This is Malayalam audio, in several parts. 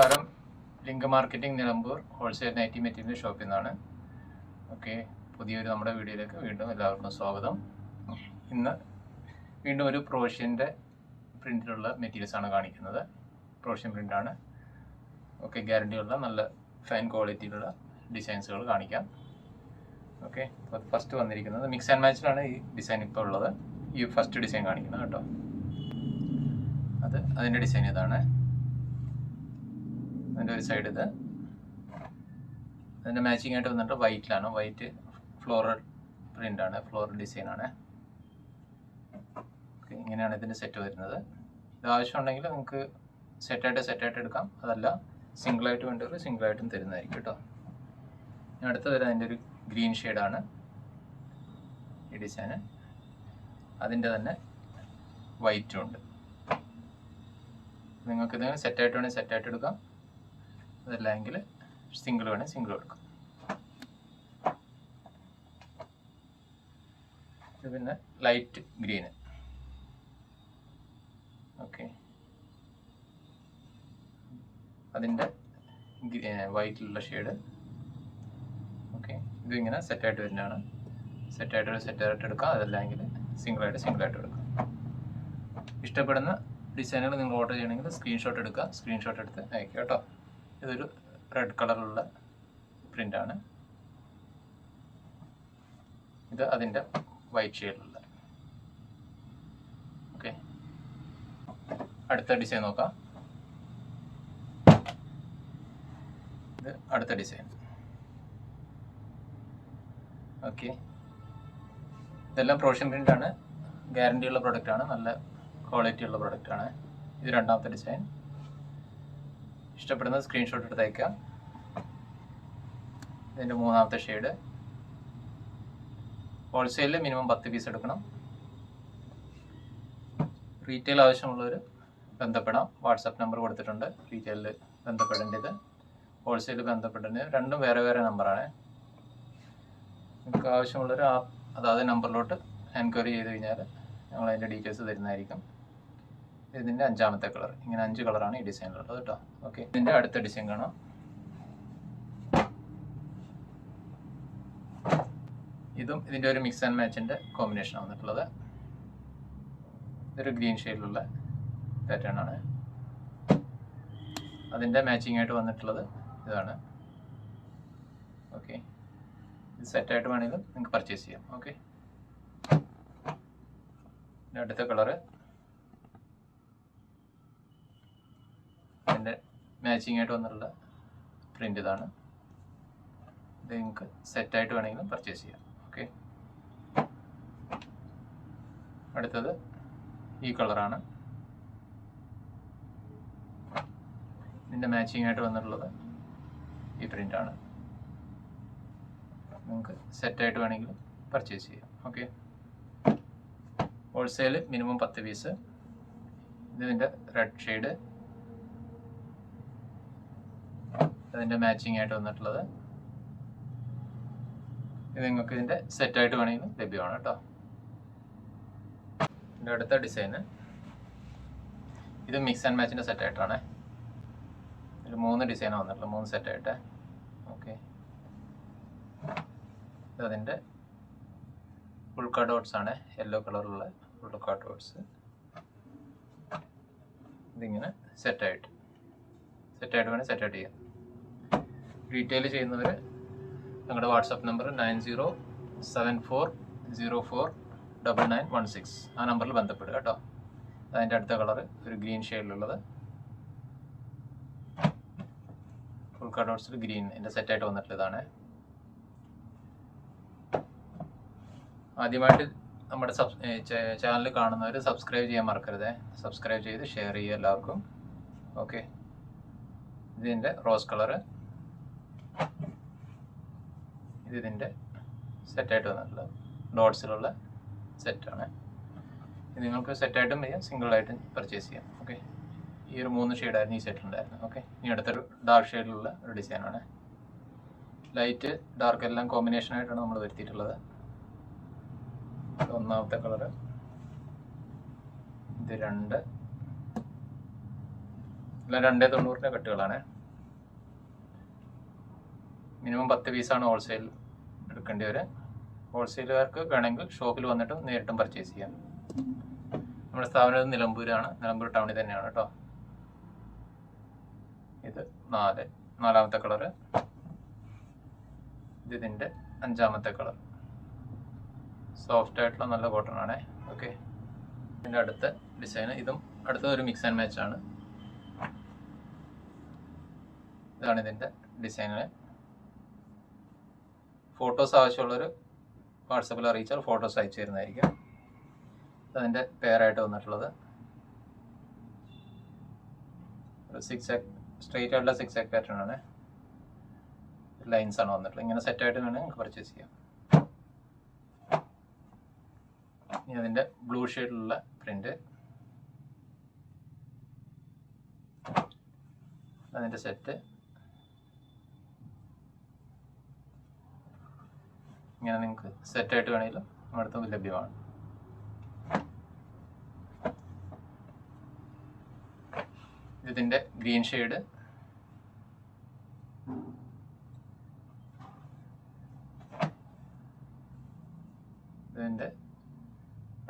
നമസ്കാരം. Link marketing Nilambur wholesale nighty material ഷോപ്പിൽ നിന്നാണ്. ഓക്കെ പുതിയൊരു നമ്മുടെ വീഡിയോയിലേക്ക് വീണ്ടും എല്ലാവർക്കും സ്വാഗതം. ഇന്ന് വീണ്ടും ഒരു പ്രോഷ്യന്റെ പ്രിന്റിലുള്ള മെറ്റീരിയൽസ് ആണ് കാണിക്കുന്നത്. പ്രോഷ്യൻ പ്രിന്റാണ് ഓക്കെ ഗ്യാരണ്ടിയുള്ള നല്ല ഫൈൻ ക്വാളിറ്റിയിലുള്ള ഡിസൈൻസുകൾ കാണിക്കാം. ഓക്കെ ഫസ്റ്റ് വന്നിരിക്കുന്നത് മിക്സ് ആൻഡ് മാച്ചിലാണ് ഈ ഡിസൈൻ ഇപ്പോൾ ഉള്ളത്. ഈ ഫസ്റ്റ് ഡിസൈൻ കാണിക്കുന്നത് കേട്ടോ. അത് അതിന്റെ ഡിസൈൻ ഇതാണ്. അതിന്റെ ഒരു സൈഡ് ഇത്. അതിന്റെ മാച്ചിങ് ആയിട്ട് വന്നിട്ട് വൈറ്റിലാണ് വൈറ്റ് ഫ്ലോറൽ പ്രിന്റ് ആണ്. ഫ്ലോറൽ ഡിസൈൻ ആണ്. ഇങ്ങനെയാണ് ഇതിന്റെ സെറ്റ് വരുന്നത്. ഇത് ആവശ്യമുണ്ടെങ്കിൽ നിങ്ങൾക്ക് സെറ്റായിട്ട് സെറ്റായിട്ട് എടുക്കാം. അതല്ല സിംഗിളായിട്ട് വേണ്ടവർ സിംഗിളായിട്ടും തരുന്നതായിരിക്കും കേട്ടോ. ഞാൻ അടുത്ത് വരെ അതിന്റെ ഒരു ഗ്രീൻ ഷെയ്ഡാണ് ഈ ഡിസൈന് അതിന്റെ തന്നെ വൈറ്റും ഉണ്ട്. നിങ്ങൾക്ക് ഇത് സെറ്റായിട്ട് വേണമെങ്കിൽ സെറ്റായിട്ട് എടുക്കാം. അതല്ലെങ്കിൽ സിംഗിൾ വേണേൽ സിംഗിൾ കൊടുക്കും. ഇത് പിന്നെ ലൈറ്റ് ഗ്രീന് ഓക്കെ അതിന്റെ വൈറ്റിലുള്ള ഷെയ്ഡ് ഓക്കെ ഇതിങ്ങനെ സെറ്റായിട്ട് വരുന്നതാണ്. സെറ്റായിട്ട് സെറ്റായിട്ട് എടുക്കാം. അതല്ലെങ്കിൽ സിംഗിളായിട്ട് സിംഗിളായിട്ട് എടുക്കാം. ഇഷ്ടപ്പെടുന്ന ഡിസൈനുകൾ നിങ്ങൾ ഓർഡർ ചെയ്യണമെങ്കിൽ സ്ക്രീൻഷോട്ട് എടുക്കുക. സ്ക്രീൻഷോട്ട് എടുത്ത് അയക്കുക കേട്ടോ. ഇതൊരു റെഡ് കളറിലുള്ള പ്രിന്റാണ് ഇത് അതിന്റെ വൈറ്റ് ഷെയ്ഡിലുള്ള ഓക്കെ അടുത്ത ഡിസൈൻ നോക്കാം. ഇത് അടുത്ത ഡിസൈൻ ഓക്കെ ഇതെല്ലാം പ്രോഷൻ പ്രിന്റാണ് ആണ്. ഗ്യാരണ്ടി ഉള്ള പ്രൊഡക്റ്റ് ആണ്. നല്ല ക്വാളിറ്റി ഉള്ള പ്രോഡക്റ്റ് ആണ്. ഇത് രണ്ടാമത്തെ ഡിസൈൻ ഇഷ്ടപ്പെടുന്ന സ്ക്രീൻഷോട്ട് എടുത്ത് അയക്കാം ഇതിന്റെ മൂന്നാമത്തെ ഷെയ്ഡ് ഹോൾസെയിലിൽ മിനിമം പത്ത് പീസ് എടുക്കണം. റീറ്റെയിൽ ആവശ്യമുള്ളവർ ബന്ധപ്പെടാം. വാട്സപ്പ് നമ്പർ കൊടുത്തിട്ടുണ്ട്. റീറ്റെയിലിൽ ബന്ധപ്പെടേണ്ടത്. ഹോൾസെയിൽ ബന്ധപ്പെടേണ്ടത് രണ്ടും വേറെ വേറെ നമ്പറാണ് നിങ്ങൾക്ക് ആവശ്യമുള്ളവർ ആ അതാത് നമ്പറിലോട്ട് എൻക്വയറി ചെയ്ത് കഴിഞ്ഞാൽ ഞങ്ങൾ അതിന്റെ ഡീറ്റെയിൽസ് തരുന്നതായിരിക്കും. ഇതിന്റെ അഞ്ചാമത്തെ കളർ. ഇങ്ങനെ അഞ്ച് കളറാണ് ഈ ഡിസൈനിലുള്ളത് കേട്ടോ. ഓക്കെ ഇതിന്റെ അടുത്ത ഡിസൈൻ കാണാം. ഇതും ഇതിന്റെ ഒരു മിക്സ് ആൻഡ് മാച്ചിന്റെ കോമ്പിനേഷൻ വന്നിട്ടുള്ളത്. ഇതൊരു ഗ്രീൻ ഷെയ്ഡിലുള്ള പാറ്റേൺ ആണ്. അതിന്റെ മാച്ചിങ് ആയിട്ട് വന്നിട്ടുള്ളത് ഇതാണ്. ഓക്കെ ഇത് സെറ്റായിട്ട് വേണമെങ്കിലും നിങ്ങൾക്ക് പർച്ചേസ് ചെയ്യാം. ഓക്കെ അടുത്ത കളറ് അതിന്റെ മാച്ചിങ് ആയിട്ട് വന്നിട്ടുള്ള പ്രിന്റ് ഇതാണ്. ഇത് നിങ്ങൾക്ക് സെറ്റായിട്ട് വേണമെങ്കിലും പർച്ചേസ് ചെയ്യാം. ഓക്കെ അടുത്തത് ഈ കളറാണ് ഇതിന്റെ മാച്ചിങ് ആയിട്ട് വന്നിട്ടുള്ളത് ഈ പ്രിന്റാണ് നിങ്ങൾക്ക് സെറ്റായിട്ട് വേണമെങ്കിലും പർച്ചേസ് ചെയ്യാം. ഓക്കെ ഹോൾസെയിൽ മിനിമം പത്ത് പീസ് ഇതിന്റെ റെഡ് ഷെയ്ഡ് അതിന്റെ മാച്ചിങ് ആയിട്ട് വന്നിട്ടുള്ളത്. ഇത് നിങ്ങൾക്ക് ഇതിന്റെ സെറ്റായിട്ട് വേണമെങ്കിലും ലഭ്യമാണ് കേട്ടോ. ഇതിന്റെ അടുത്ത ഡിസൈന് ഇത് മിക്സ് ആൻഡ് മാച്ചിന്റെ സെറ്റായിട്ടാണ് ഇതിൽ മൂന്ന് ഡിസൈനാണ് വന്നിട്ടുള്ളത്. മൂന്ന് സെറ്റായിട്ട് ഓക്കെ അതിന്റെ ഉൾക്ക ഡോട്ട്സ് ആണ്. യെല്ലോ കളറുള്ള ഉൾക്ക ഡോട്ട്സ് ഇതിങ്ങനെ സെറ്റായിട്ട് സെറ്റായിട്ട് വേണേൽ സെറ്റായിട്ട് ചെയ്യാം. റീറ്റെയിൽ ചെയ്യുന്നവർ ഞങ്ങളുടെ WhatsApp number nine zero seven four zero four double nine one six. ആ നമ്പറിൽ ബന്ധപ്പെടുക കേട്ടോ. അതിന്റെ അടുത്ത കളർ ഒരു ഗ്രീൻ ഷെയ്ഡിലുള്ളത്. ഫുൾ കട്ടൗട്ട്സിൽ ഗ്രീൻ. എന്റെ സെറ്റായിട്ട് വന്നിട്ടുള്ളതാണ് ആദ്യമായിട്ട് നമ്മുടെ സബ് ചാനൽ കാണുന്നവർ സബ്സ്ക്രൈബ് ചെയ്യാൻ മറക്കരുത്. സബ്സ്ക്രൈബ് ചെയ്ത് ഷെയർ ചെയ്യുക എല്ലാവർക്കും. ഓക്കെ ഇതിന്റെ റോസ് കളറ് ഇത് ഇതിന്റെ സെറ്റായിട്ട് വന്നിട്ടുള്ള ഡോട്ട്സിലുള്ള സെറ്റാണ്. ഇത് നിങ്ങൾക്ക് സെറ്റായിട്ടും ചെയ്യാം സിംഗിളായിട്ടും പർച്ചേസ് ചെയ്യാം. ഓക്കെ ഈ ഒരു മൂന്ന് ഷെയ്ഡായിരുന്നു ഈ സെറ്റിലുണ്ടായിരുന്നത് ഓക്കെ ഇനി അടുത്തൊരു ഡാർക്ക് ഷെയ്ഡിലുള്ള ഒരു ഡിസൈനാണ് ലൈറ്റ് ഡാർക്ക് എല്ലാം കോമ്പിനേഷൻ ആയിട്ടാണ് നമ്മൾ വരുത്തിയിട്ടുള്ളത്. ഒന്നാമത്തെ കളറ് ഇത് രണ്ട്. എല്ലാം രണ്ടേ തൊണ്ണൂറിന്റെ കട്ടുകളാണ്. മിനിമം പത്ത് പീസാണ് ഹോൾസെയിൽ എടുക്കേണ്ടി വരെ ഹോൾസെയിലുകാർക്ക് വേണമെങ്കിൽ ഷോപ്പിൽ വന്നിട്ട് നേരിട്ടും പർച്ചേസ് ചെയ്യാം. നമ്മുടെ സ്ഥാപനം നിലമ്പൂരാണ്. നിലമ്പൂർ ടൗണിൽ തന്നെയാണ് കേട്ടോ ഇത് നാല് നാലാമത്തെ കളറ് ഇത് ഇതിന്റെ അഞ്ചാമത്തെ കളർ സോഫ്റ്റ് ആയിട്ടുള്ള നല്ല കോട്ടൺ ആണ്. ഓക്കെ ഇതിന്റെ അടുത്ത ഡിസൈൻ ഇതും അടുത്ത ഒരു മിക്സ് ആൻഡ് മാച്ച് ആണ്. ഇതാണ് ഇതിന്റെ ഡിസൈന് ഫോട്ടോസ് ആവശ്യമുള്ളവർ വാട്സപ്പിൽ അറിയിച്ചാൽ ഫോട്ടോസ് അയച്ചു തരുന്നതായിരിക്കും അതിന്റെ പെയറായിട്ട് വന്നിട്ടുള്ളത് സിക്സ് എക് സ്ട്രെയിറ്റ് ആയിട്ടുള്ള സിക്സ് എക് പാറ്റേൺ ആണ്. ലൈൻസ് ആണ് വന്നിട്ടുള്ളത്. ഇങ്ങനെ സെറ്റ് ആയിട്ട് വേണമെങ്കിൽ നിങ്ങൾക്ക് പർച്ചേസ് ചെയ്യാം. ഇനി അതിന്റെ ബ്ലൂ ഷെയ്ഡിലുള്ള പ്രിന്റ് അതിന്റെ സെറ്റ് ഇങ്ങനെ നിങ്ങൾക്ക് സെറ്റായിട്ട് വേണമെങ്കിലും നമ്മുടെ ലഭ്യമാണ്. ഇതിന്റെ ഗ്രീൻ ഷെയ്ഡ് ഇതിന്റെ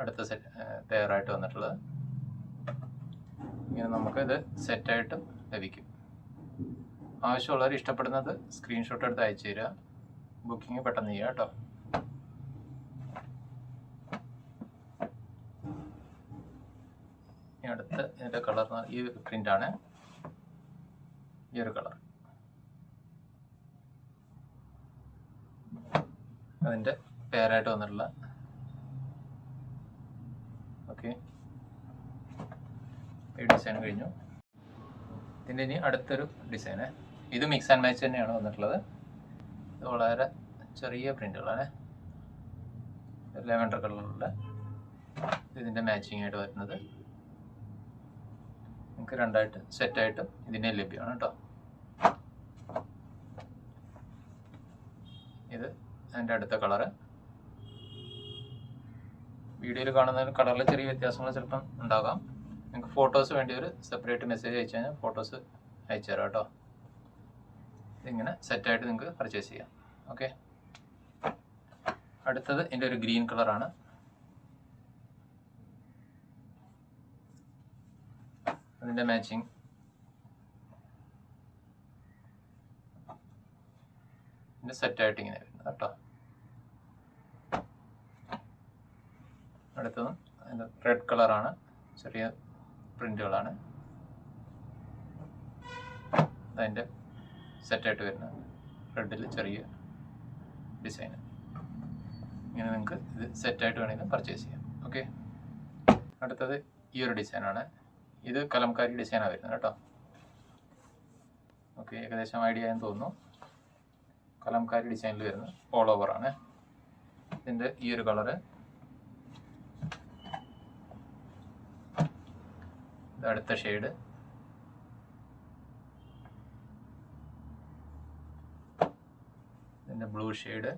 അടുത്ത സെറ്റ് പെയറായിട്ട് വന്നിട്ടുള്ളത്. ഇങ്ങനെ നമുക്കിത് സെറ്റായിട്ടും ലഭിക്കും. ആവശ്യമുള്ളവർ ഇഷ്ടപ്പെടുന്നത് സ്ക്രീൻഷോട്ട് എടുത്ത് അയച്ചു തരിക. ബുക്കിംഗ് പെട്ടെന്ന് ചെയ്യുക കേട്ടോ ഇനി അടുത്ത ഇതിന്റെ കളർ ഈ പ്രിന്റാണ് ഈ ഒരു കളർ. അതിന്റെ പേരായിട്ട് വന്നിട്ടുള്ള ഓക്കെ. ഈ ഡിസൈൻ കഴിഞ്ഞു. ഇതിന്റെ ഇനി അടുത്തൊരു ഡിസൈന്. ഇത് മിക്സ് ആൻഡ് മാച്ച് തന്നെയാണ് വന്നിട്ടുള്ളത്. ഇത് വളരെ ചെറിയ പ്രിന്റുകളാണ് ലെവൻഡർ കളറിലുള്ള ഇതിന്റെ മാച്ചിങ് ആയിട്ട് വരുന്നത്. നിങ്ങൾക്ക് രണ്ടായിട്ട് സെറ്റായിട്ട് ഇതിനെ ലഭ്യമാണ് കേട്ടോ ഇത് അതിന്റെ അടുത്ത കളറ് വീഡിയോയിൽ കാണുന്ന കളറിൽ ചെറിയ വ്യത്യാസങ്ങൾ ചിലപ്പം ഉണ്ടാകാം. നിങ്ങൾക്ക് ഫോട്ടോസ് വേണ്ടി ഒരു സെപ്പറേറ്റ് മെസ്സേജ് അയച്ചു കഴിഞ്ഞാൽ ഫോട്ടോസ് അയച്ചു തരാം കേട്ടോ ഇതിങ്ങനെ സെറ്റായിട്ട് നിങ്ങൾക്ക് പർച്ചേസ് ചെയ്യാം. ഓക്കെ അടുത്തത് എന്റെ ഒരു ഗ്രീൻ കളറാണ് അതിന്റെ മാച്ചിങ് ഇതിന്റെ സെറ്റായിട്ട് ഇങ്ങനെ വരുന്നത് കേട്ടോ. അടുത്തത് അതിന്റെ റെഡ് കളറാണ് ചെറിയ പ്രിന്റുകളാണ് അതിന്റെ സെറ്റായിട്ട് വരുന്നത്. റെഡിൽ ചെറിയ ഡിസൈൻ ഇങ്ങനെ നിങ്ങൾക്ക് ഇത് സെറ്റായിട്ട് വേണമെങ്കിൽ പർച്ചേസ് ചെയ്യാം. ഓക്കെ അടുത്തത് ഈ ഒരു ഡിസൈനാണ് ഇത് കലംകാരി ഡിസൈനാണ് വരുന്നത് കേട്ടോ. ഓക്കെ ഏകദേശം ഐഡിയ എന്ന് തോന്നുന്നു. കലംകാരി ഡിസൈനിൽ വരുന്നത് ഓൾ ഓവർ ആണ്. ഇതിന്റെ ഈ ഒരു കളറ് അടുത്ത ഷെയ്ഡ് ഇതിന്റെ ബ്ലൂ ഷെയ്ഡ്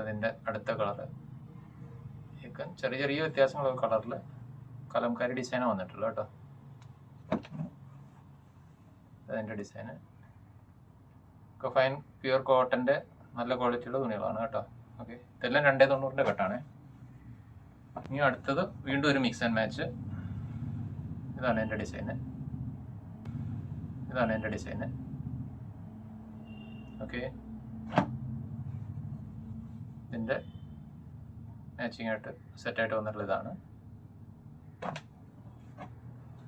അതിന്റെ അടുത്ത കളറ് ചെറിയ ചെറിയ വ്യത്യാസങ്ങളൊക്കെ കളറിൽ കലംകാരി ഡിസൈനാണ് വന്നിട്ടുള്ളൂ കേട്ടോ. അതിന്റെ ഡിസൈന് ഒക്കെ ഫൈൻ പ്യുവർ കോട്ടന്റെ നല്ല ക്വാളിറ്റിയുള്ള തുണികളാണ് കേട്ടോ. ഓക്കെ ഇതെല്ലാം രണ്ടേ തൊണ്ണൂറിന്റെ കെട്ടാണ് ഇനി അടുത്തത് വീണ്ടും ഒരു മിക്സ് ആൻഡ് മാച്ച് ഇതാണ് എന്റെ ഡിസൈന് ഇതാണ് എന്റെ ഡിസൈന് ഓക്കെ ഇതിന്റെ മാച്ചിങ് ആയിട്ട് സെറ്റായിട്ട് വന്നിട്ടുള്ള ഇതാണ്.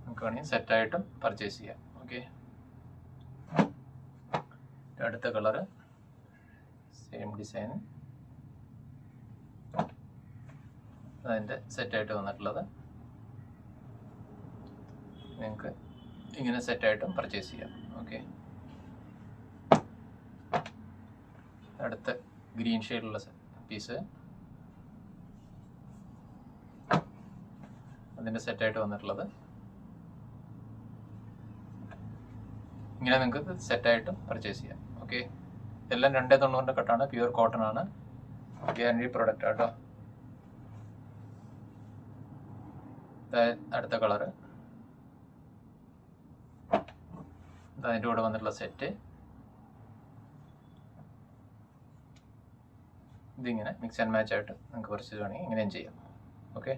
നമുക്ക് വേണമെങ്കിൽ സെറ്റായിട്ടും പർച്ചേസ് ചെയ്യാം. ഓക്കെ അടുത്ത കളറ് സെയിം ഡിസൈൻ അതിന്റെ സെറ്റായിട്ട് വന്നിട്ടുള്ളത്. നിങ്ങൾക്ക് ഇങ്ങനെ സെറ്റായിട്ടും പർച്ചേസ് ചെയ്യാം. ഓക്കെ അടുത്ത ഗ്രീൻ ഷെയ്ഡുള്ള പീസ് അതിന്റെ സെറ്റായിട്ട് വന്നിട്ടുള്ളത്. ഇങ്ങനെ നിങ്ങൾക്ക് സെറ്റായിട്ടും പർച്ചേസ് ചെയ്യാം. ഓക്കെ എല്ലാം രണ്ടേ തൊണ്ണൂറിന്റെ കട്ടാണ് പ്യുവർ കോട്ടൺ ആണ്. ഗ്യാരണ്ടി പ്രൊഡക്റ്റ് ആട്ടോ അടുത്ത കളർ അതിന്റെ കൂടെ വന്നിട്ടുള്ള സെറ്റ് ഇതിങ്ങനെ മിക്സ് ആൻഡ് മാച്ച് ആയിട്ട് നിങ്ങൾക്ക് കുറച്ച് വേണമെങ്കിൽ ഇങ്ങനെയും ചെയ്യാം. ഓക്കെ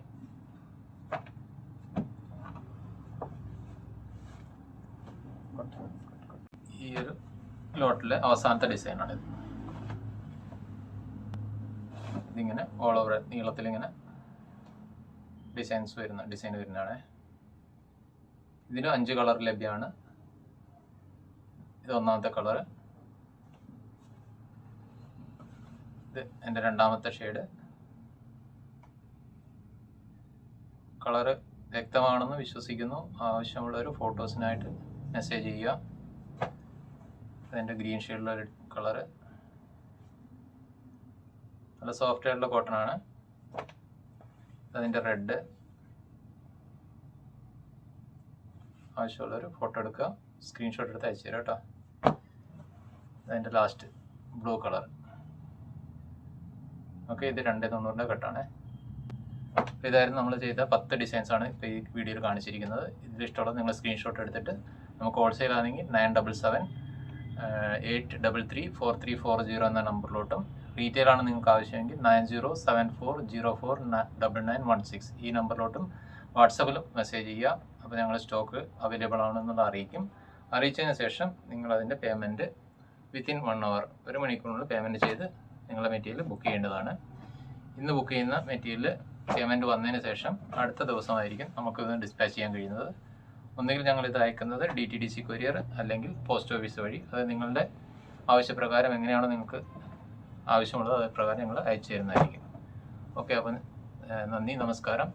ഈ ലോട്ടിലെ അവസാനത്തെ ഡിസൈനാണ് ഇത് ഇതിങ്ങനെ ഓൾ ഓവർ നീളത്തിൽ ഇങ്ങനെ ഡിസൈൻസ് വരുന്ന ഡിസൈൻ വരുന്നതാണ്. ഇതിന് അഞ്ച് കളർ ലഭ്യമാണ്. ഇത് ഒന്നാമത്തെ കളർ ഇത് എന്റെ രണ്ടാമത്തെ ഷെയ്ഡ് കളറ് വ്യക്തമാണെന്ന് വിശ്വസിക്കുന്നു. ആവശ്യമുള്ളൊരു ഫോട്ടോസിനായിട്ട് മെസ്സേജ് ചെയ്യുക. അതിന്റെ ഗ്രീൻ ഷെയ്ഡിലുള്ള കളറ് നല്ല സോഫ്റ്റ് ആയിട്ടുള്ള കോട്ടൺ ആണ്. അതിന്റെ റെഡ് ആവശ്യമുള്ളൊരു ഫോട്ടോ എടുക്കുക. സ്ക്രീൻഷോട്ട് എടുത്ത് അയച്ചു തരാം കേട്ടോ. അതിന്റെ ലാസ്റ്റ് ബ്ലൂ കളർ ഓക്കെ ഇത് രണ്ടേ തൊണ്ണൂറിന്റെ കട്ടാണ് ഇതായിരുന്നു നമ്മൾ ചെയ്ത പത്ത് ഡിസൈൻസാണ് ഇപ്പോൾ ഈ വീഡിയോയിൽ കാണിച്ചിരിക്കുന്നത്. ഇതിൽ ഇഷ്ടമുള്ളത് നിങ്ങൾ സ്ക്രീൻഷോട്ട് എടുത്തിട്ട് നമുക്ക് ഹോൾസെയിൽ ആണെങ്കിൽ nine double seven eight double three four three four zero എന്ന നമ്പറിലോട്ടും. റീറ്റെയിൽ ആണ് നിങ്ങൾക്ക് ആവശ്യമെങ്കിൽ nine zero seven four zero four double nine one six ഈ നമ്പറിലോട്ടും വാട്സപ്പിലും മെസ്സേജ് ചെയ്യുക. അപ്പോൾ ഞങ്ങൾ സ്റ്റോക്ക് അവൈലബിൾ ആണെന്നുള്ളത് അറിയിക്കും. അറിയിച്ചതിന് ശേഷം നിങ്ങൾ അതിന്റെ പേയ്മെന്റ് വിത്തിൻ വൺ അവർ ഒരു മണിക്കൂറിനുള്ളിൽ പേയ്മെന്റ് ചെയ്ത് നിങ്ങളുടെ മെറ്റീരിയൽ ബുക്ക് ചെയ്യേണ്ടതാണ്. ഇന്ന് ബുക്ക് ചെയ്യുന്ന മെറ്റീരിയൽ പേയ്മെന്റ് വന്നതിന് ശേഷം അടുത്ത ദിവസമായിരിക്കും നമുക്കിത് ഡിസ്പാച്ച് ചെയ്യാൻ കഴിയുന്നത്. ഒന്നുകിൽ ഞങ്ങൾ ഇത് അയക്കുന്നത് D T D C courier അല്ലെങ്കിൽ പോസ്റ്റ് ഓഫീസ് വഴി. അത് നിങ്ങളുടെ ആവശ്യപ്രകാരം എങ്ങനെയാണോ നിങ്ങൾക്ക് ആവശ്യമുള്ളത് അത് പ്രകാരം ഞങ്ങൾ അയച്ചു തരുന്നതായിരിക്കും. ഓക്കെ അപ്പം നന്ദി നമസ്കാരം.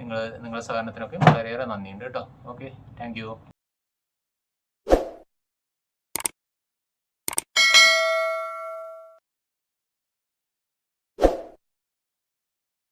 നിങ്ങൾ നിങ്ങളുടെ സഹകരണത്തിനൊക്കെ വളരെയേറെ നന്ദിയുണ്ട് കേട്ടോ. Okay thank